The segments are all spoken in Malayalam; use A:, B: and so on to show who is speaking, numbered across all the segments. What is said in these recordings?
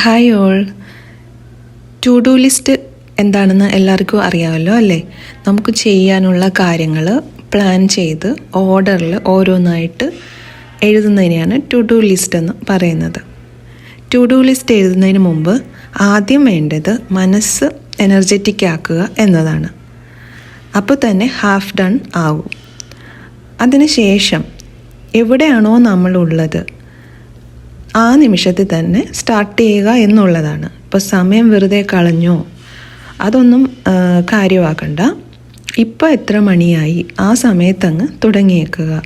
A: Hi all to do list എന്താണെന്ന് എല്ലാവർക്കും അറിയാമല്ലോ അല്ലേ? നമുക്ക് ചെയ്യാനുള്ള കാര്യങ്ങൾ പ്ലാൻ ചെയ്ത് ഓർഡറിൽ ഓരോന്നായിട്ട് എഴുതുന്നതിനെയാണ് ടു ഡു ലിസ്റ്റ് എന്ന് പറയുന്നത്. ടു ഡു ലിസ്റ്റ് എഴുതുന്നതിന് മുമ്പ് ആദ്യം വേണ്ടത് മനസ്സ് എനർജറ്റിക് ആക്കുക എന്നതാണ്. അപ്പോൾ തന്നെ ഹാഫ് ഡൺ ആവും. അതിനുശേഷം എവിടെയാണോ നമ്മളുള്ളത് ആ നിമിഷത്തിൽ തന്നെ സ്റ്റാർട്ട് ചെയ്യുക എന്നുള്ളതാണ്. ഇപ്പോൾ സമയം വെറുതെ കളഞ്ഞോ? അതൊന്നും കാര്യമാക്കണ്ട. ഇപ്പോൾ എത്ര മണിയായി? ആ സമയത്തങ്ങ് തുടങ്ങിയേക്കുക.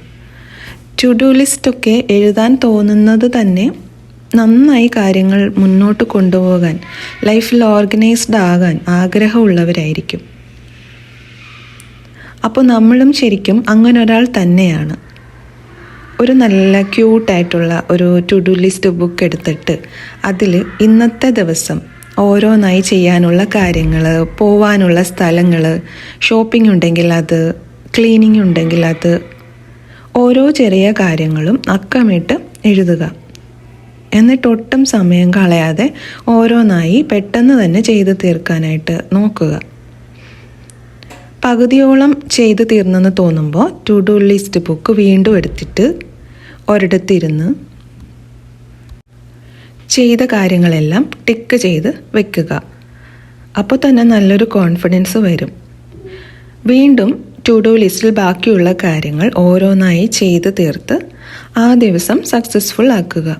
A: ടു ഡു ലിസ്റ്റൊക്കെ എഴുതാൻ തോന്നുന്നത് തന്നെ നന്നായി കാര്യങ്ങൾ മുന്നോട്ട് കൊണ്ടുപോകാൻ ലൈഫിൽ ഓർഗനൈസ്ഡ് ആകാൻ ആഗ്രഹമുള്ളവരായിരിക്കും. അപ്പോൾ നമ്മളും ശരിക്കും അങ്ങനൊരാൾ തന്നെയാണ്. ഒരു നല്ല ക്യൂട്ടായിട്ടുള്ള ഒരു ടു ഡു ലിസ്റ്റ് ബുക്ക് എടുത്തിട്ട് അതിൽ ഇന്നത്തെ ദിവസം ഓരോന്നായി ചെയ്യാനുള്ള കാര്യങ്ങൾ പോവാനുള്ള സ്ഥലങ്ങൾ ഷോപ്പിംഗ് ഉണ്ടെങ്കിൽ അത് ക്ലീനിങ് ഉണ്ടെങ്കിൽ അത് ഓരോ ചെറിയ കാര്യങ്ങളും അക്കമിട്ട് എഴുതുക. എന്നിട്ട് ഒട്ടും സമയം കളയാതെ ഓരോന്നായി പെട്ടെന്ന് തന്നെ ചെയ്തു തീർക്കാനായിട്ട് നോക്കുക. പകുതിയോളം ചെയ്ത് തീർന്നെന്ന് തോന്നുമ്പോൾ ടു ഡു ലിസ്റ്റ് ബുക്ക് വീണ്ടും എടുത്തിട്ട് ഒരിടത്തിരുന്ന് ചെയ്ത കാര്യങ്ങളെല്ലാം ടിക്ക് ചെയ്ത് വെക്കുക. അപ്പോൾ തന്നെ നല്ലൊരു കോൺഫിഡൻസ് വരും. വീണ്ടും ടു ഡു ലിസ്റ്റിൽ ബാക്കിയുള്ള കാര്യങ്ങൾ ഓരോന്നായി ചെയ്ത് തീർത്ത് ആ ദിവസം സക്സസ്ഫുൾ ആക്കുക.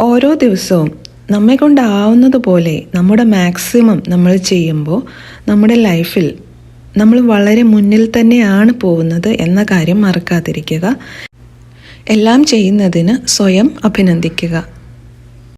A: ഓരോ ദിവസവും നമ്മെ കൊണ്ടാവുന്നത് പോലെ നമ്മുടെ മാക്സിമം നമ്മൾ ചെയ്യുമ്പോൾ നമ്മുടെ ലൈഫിൽ നമ്മൾ വളരെ മുന്നിൽ തന്നെയാണ് പോകുന്നത് എന്ന കാര്യം മറക്കാതിരിക്കുക. എല്ലാം ചെയ്യുന്നതിന് സ്വയം അഭിനന്ദിക്കുക.